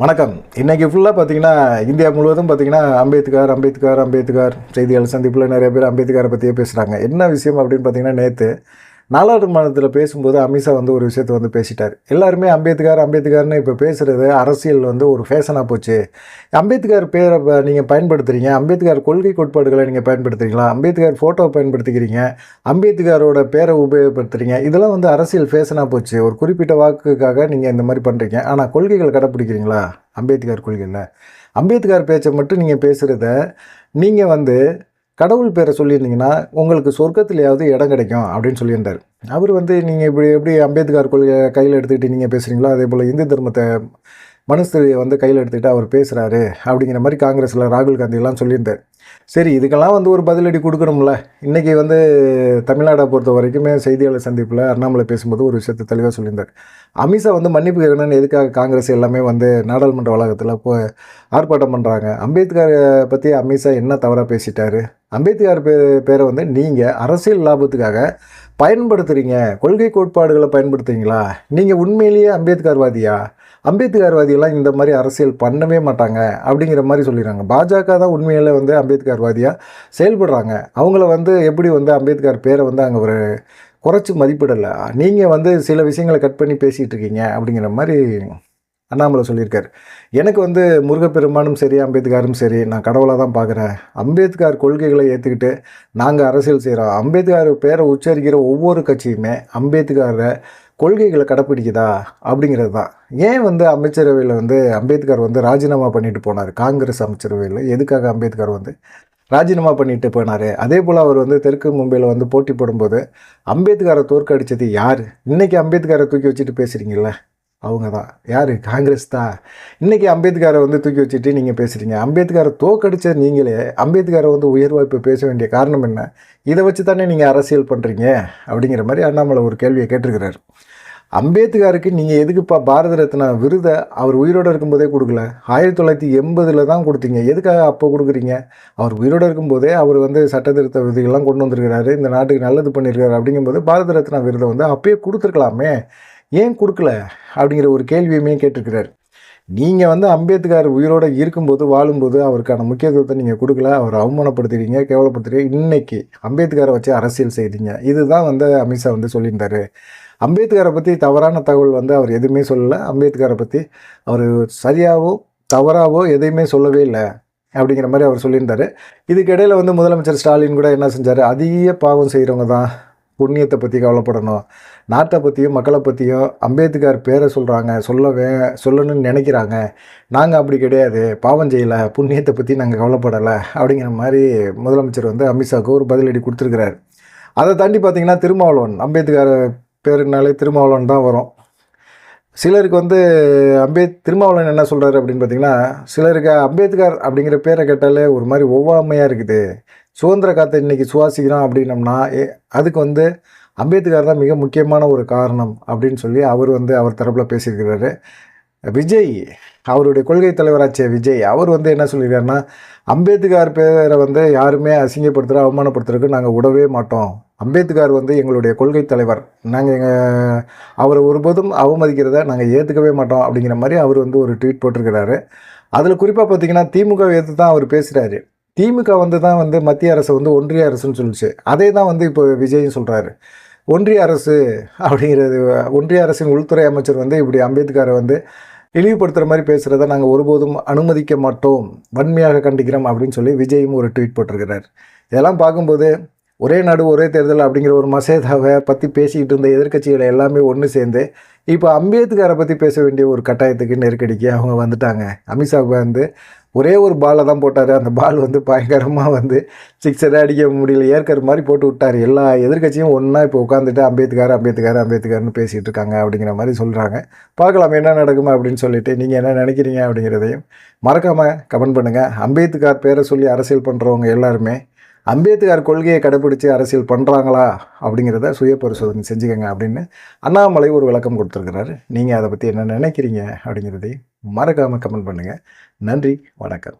வணக்கம். இன்றைக்கி ஃபுல்லாக பார்த்தீங்கன்னா இந்தியா முழுவதும் பார்த்தீங்கன்னா அம்பேத்கர் அம்பேத்கர் அம்பேத்கர் செய்தியாளர் சந்திப்பில் நிறைய பேர் அம்பேத்கரை பற்றியே பேசுகிறாங்க என்ன விஷயம் அப்படின்னு பார்த்தீங்கன்னா நேற்று நாடாளுமன்றத்தில் பேசும்போது அமித்ஷா வந்து ஒரு விஷயத்தை வந்து பேசிட்டார். எல்லாருமே அம்பேத்கர் அம்பேத்கர்னு இப்போ பேசுகிறது அரசியல் வந்து ஒரு ஃபேஷனாக போச்சு. அம்பேத்கர் பேரை நீங்கள் பயன்படுத்துகிறீங்க அம்பேத்கர் கொள்கை கோட்பாடுகளை நீங்கள் பயன்படுத்துகிறீங்களா அம்பேத்கர் ஃபோட்டோவை பயன்படுத்திக்கிறீங்க. அம்பேத்கரோட பேரை உபயோகப்படுத்துகிறீங்க இதெல்லாம் வந்து அரசியல் ஃபேஷனாக போச்சு. ஒரு குறிப்பிட்ட வாக்குக்காக நீங்கள் இந்த மாதிரி பண்ணுறீங்க ஆனால் கொள்கைகள் கடைப்பிடிக்கிறீங்களா? அம்பேத்கர் கொள்கையில் அம்பேத்கர் பேச்சை மட்டும் நீங்கள் பேசுகிறத நீங்கள் வந்து கடவுள் பேரை சொல்லியிருந்தீங்கன்னா உங்களுக்கு சொர்க்கத்திலேயாவது இடம் கிடைக்கும் அப்படின்னு சொல்லியிருந்தார். அவர் வந்து நீங்கள் இப்படி எப்படி அம்பேத்கர் கொள்கை கையில் எடுத்துக்கிட்டு நீங்கள் பேசுகிறீங்களோ அதே போல் இந்து தர்மத்தை மனுஸ்திரியை வந்து கையில் எடுத்துக்கிட்டு அவர் பேசுகிறாரு அப்படிங்கிற மாதிரி காங்கிரஸில் ராகுல் காந்தியெல்லாம் சொல்லியிருந்தார். சரி இதுக்கெல்லாம் வந்து ஒரு பதிலடி கொடுக்கணும்ல. இன்றைக்கி வந்து தமிழ்நாடை பொறுத்த வரைக்குமே செய்தியாளர் சந்திப்பில் அண்ணாமலை பேசும்போது ஒரு விஷயத்தை தெளிவாக சொல்லியிருந்தார். அமித்ஷா வந்து மன்னிப்பு கேட்கணும்னு எதுக்காக காங்கிரஸ் எல்லாமே வந்து நாடாளுமன்ற வளாகத்தில் இப்போ ஆர்ப்பாட்டம் பண்ணுறாங்க அம்பேத்கரை பற்றி அமித்ஷா என்ன தவறாக பேசிட்டாரு? அம்பேத்கர் பே பேரை வந்து நீங்கள் அரசியல் லாபத்துக்காக பயன்படுத்துகிறீங்க கொள்கை கோட்பாடுகளை பயன்படுத்துறீங்களா? நீங்கள் உண்மையிலேயே அம்பேத்கர்வாதியா? அம்பேத்கர்வாதியெல்லாம் இந்த மாதிரி அரசியல் பண்ணவே மாட்டாங்க அப்படிங்கிற மாதிரி சொல்லிடுறாங்க. பாஜக தான் உண்மையில் வந்து அம்பேத்கர்வாதியாக செயல்படுறாங்க. அவங்கள வந்து எப்படி வந்து அம்பேத்கர் பேரை வந்து அங்கே ஒரு குறைச்சி மதிப்பிடலை. நீங்கள் வந்து சில விஷயங்களை கட் பண்ணி பேசிகிட்டு இருக்கீங்க அப்படிங்கிற மாதிரி அண்ணாமலை சொல்லியிருக்கார். எனக்கு வந்து முருகப்பெருமானும் சரி அம்பேத்கரும் சரி நான் கடவுளாக தான் பார்க்குறேன் அம்பேத்கர் கொள்கைகளை ஏற்றுக்கிட்டு நாங்கள் அரசியல் செய்கிறோம் அம்பேத்கர் பேரை உச்சரிக்கிற ஒவ்வொரு கட்சியுமே அம்பேத்கரை கொள்கைகளை கடைப்பிடிக்குதா அப்படிங்கிறது தான். ஏன் வந்து அமைச்சரவையில் வந்து அம்பேத்கர் வந்து ராஜினாமா பண்ணிட்டு போனார்? காங்கிரஸ் அமைச்சரவையில் எதுக்காக அம்பேத்கர் வந்து ராஜினாமா பண்ணிட்டு போனார்? அதே போல் அவர் வந்து தெற்கு மும்பையில் வந்து போட்டி போடும்போது அம்பேத்கரை தோற்கடித்தது யார்? இன்றைக்கி அம்பேத்கரை தூக்கி வச்சுட்டு பேசுகிறீங்கள அவங்க தான் யார்? காங்கிரஸ் தான். இன்றைக்கி அம்பேத்கரை வந்து தூக்கி வச்சுட்டு நீங்கள் பேசுகிறீங்க அம்பேத்கரை தோக்கடிச்ச நீங்களே அம்பேத்கரை வந்து உயர்வாக இப்போ பேச வேண்டிய காரணம் என்ன? இதை வச்சு தானே நீங்கள் அரசியல் பண்ணுறீங்க அப்படிங்கிற மாதிரி அண்ணாமலை ஒரு கேள்வியை கேட்டிருக்கிறார். அம்பேத்கருக்கு நீங்கள் எதுக்குப்பா பாரத ரத்னா விருதை அவர் உயிரோடு இருக்கும்போதே கொடுக்கல? ஆயிரத்தி தொள்ளாயிரத்தி எண்பதில் தான் கொடுத்தீங்க. எதுக்காக அப்போ கொடுக்குறீங்க? அவர் உயிரோடு இருக்கும்போதே அவர் வந்து சட்டத்திருத்த விதிகள்லாம் கொண்டு வந்திருக்கிறாரு. இந்த நாட்டுக்கு நல்லது பண்ணியிருக்காரு. அப்படிங்கும்போது பாரத ரத்னா விருதை வந்து அப்பயே கொடுத்துருக்கலாமே. ஏன் கொடுக்கல அப்படிங்கிற ஒரு கேள்வியுமே கேட்டிருக்கிறார். நீங்கள் வந்து அம்பேத்கர் உயிரோடு இருக்கும்போது வாழும்போது அவருக்கான முக்கியத்துவத்தை நீங்கள் கொடுக்கல அவர் அவமானப்படுத்துறீங்க கேவலப்படுத்துறீங்க இன்னைக்கு அம்பேத்கரை வச்சு அரசியல் செய்தீங்க. இதுதான் வந்து அமித்ஷா வந்து சொல்லியிருந்தார். அம்பேத்கரை பற்றி தவறான தகவல் வந்து அவர் எதுவுமே சொல்லலை. அம்பேத்கரை பற்றி அவர் சரியாகவோ தவறாகவோ எதையுமே சொல்லவே இல்லை அப்படிங்கிற மாதிரி அவர் சொல்லியிருந்தார். இதுக்கிடையில் வந்து முதலமைச்சர் ஸ்டாலின் கூட என்ன செஞ்சார்? அதிக பாவம் செய்கிறவங்க தான் புண்ணியத்தை பற்றி கவலைப்படணும். நாட்டை பற்றியும் மக்களை பற்றியும் அம்பேத்கர் பேரை சொல்கிறாங்க சொல்லவே சொல்லணும்னு நினைக்கிறாங்க. நாங்கள் அப்படி கிடையாது. பாவம் செய்யலை. புண்ணியத்தை பற்றி நாங்கள் கவலைப்படலை. அப்படிங்கிற மாதிரி முதலமைச்சர் வந்து அமித்ஷாவுக்கு ஒரு பதிலடி கொடுத்துருக்கிறார். அதை தாண்டி பார்த்திங்கன்னா திருமாவளவன் அம்பேத்கர் பேருனாலே திருமாவளவன் தான் வரும். சிலருக்கு வந்து அம்பேத் திருமாவளவன் என்ன சொல்கிறாரு அப்படின்னு பார்த்தீங்கன்னா சிலருக்கு அம்பேத்கர் அப்படிங்கிற பேரை கேட்டாலே ஒரு மாதிரி ஒவ்வாமையாக இருக்குது. சுதந்திர காற்றை இன்றைக்கி சுவாசிக்கிறோம் அப்படின்னம்னா அதுக்கு வந்து அம்பேத்கர் தான் மிக முக்கியமான ஒரு காரணம் அப்படின்னு சொல்லி அவர் வந்து அவர் தரப்பில் பேசியிருக்கிறாரு. விஜய் அவருடைய கொள்கை தலைவராச்சிய விஜய் அவர் வந்து என்ன சொல்லியிருக்காருன்னா அம்பேத்கர் பேரை வந்து யாருமே அசிங்கப்படுத்துகிற அவமானப்படுத்துறதுக்கு நாங்கள் விடவே மாட்டோம். அம்பேத்கர் வந்து எங்களுடைய கொள்கை தலைவர். நாங்கள் எங்கள் அவரை ஒருபோதும் அவமதிக்கிறத நாங்கள் ஏற்றுக்கவே மாட்டோம் அப்படிங்கிற மாதிரி அவர் வந்து ஒரு ட்வீட் போட்டிருக்கிறாரு. அதில் குறிப்பாக பார்த்தீங்கன்னா திமுக ஏற்று தான் அவர் பேசுகிறாரு திமுக வந்து தான் வந்து மத்திய அரசு வந்து ஒன்றிய அரசுன்னு சொல்லிச்சு. அதே தான் வந்து இப்போ விஜயும் சொல்கிறாரு ஒன்றிய அரசு அப்படிங்கிறது ஒன்றிய அரசின் உள்துறை அமைச்சர் வந்து இப்படி அம்பேத்கரை வந்து இழிவுபடுத்துகிற மாதிரி பேசுகிறத நாங்கள் ஒருபோதும் அனுமதிக்க மாட்டோம். வன்மையாக கண்டிக்கிறோம் அப்படின்னு சொல்லி விஜயும் ஒரு ட்வீட் போட்டிருக்கிறார். இதெல்லாம் பார்க்கும்போது ஒரே நாடு ஒரே தேர்தல் அப்படிங்கிற ஒரு மசேதாவை பற்றி பேசிக்கிட்டு இருந்த எதிர்கட்சிகளை எல்லாமே ஒன்று சேர்ந்து இப்போ அம்பேத்கரை பற்றி பேச வேண்டிய ஒரு கட்டாயத்துக்கு நெருக்கடிக்கு அவங்க வந்துட்டாங்க. அமித்ஷா வந்து ஒரே ஒரு பாலை தான் போட்டார். அந்த பால் வந்து பயங்கரமாக வந்து சிக்ஸரை அடிக்க முடியல. ஏற்கிற மாதிரி போட்டு விட்டார். எல்லா எதிர்கட்சியும் ஒன்றா இப்போ உட்காந்துட்டு அம்பேத்கர் அம்பேத்கர் அம்பேத்கர்னு பேசிகிட்டு இருக்காங்க அப்படிங்கிற மாதிரி சொல்கிறாங்க பார்க்கலாம் என்ன நடக்குமா அப்படின்னு சொல்லிட்டு நீங்கள் என்ன நினைக்கிறீங்க அப்படிங்கிறதையும் மறக்காமல் கமெண்ட் பண்ணுங்கள் அம்பேத்கர் பேரை சொல்லி அரசியல் பண்ணுறவங்க எல்லாருமே அம்பேத்கர் கொள்கையை கடைப்பிடிச்சு அரசியல் பண்ணுறாங்களா அப்படிங்கிறத சுய பரிசோதனை செஞ்சுக்கோங்க அப்படின்னு அண்ணாமலை ஒரு விளக்கம் கொடுத்துருக்கிறாரு. நீங்கள் அதை பற்றி என்ன நினைக்கிறீங்க அப்படிங்கிறதையும் மறக்காமல் கமெண்ட் பண்ணுங்கள் நன்றி வணக்கம்.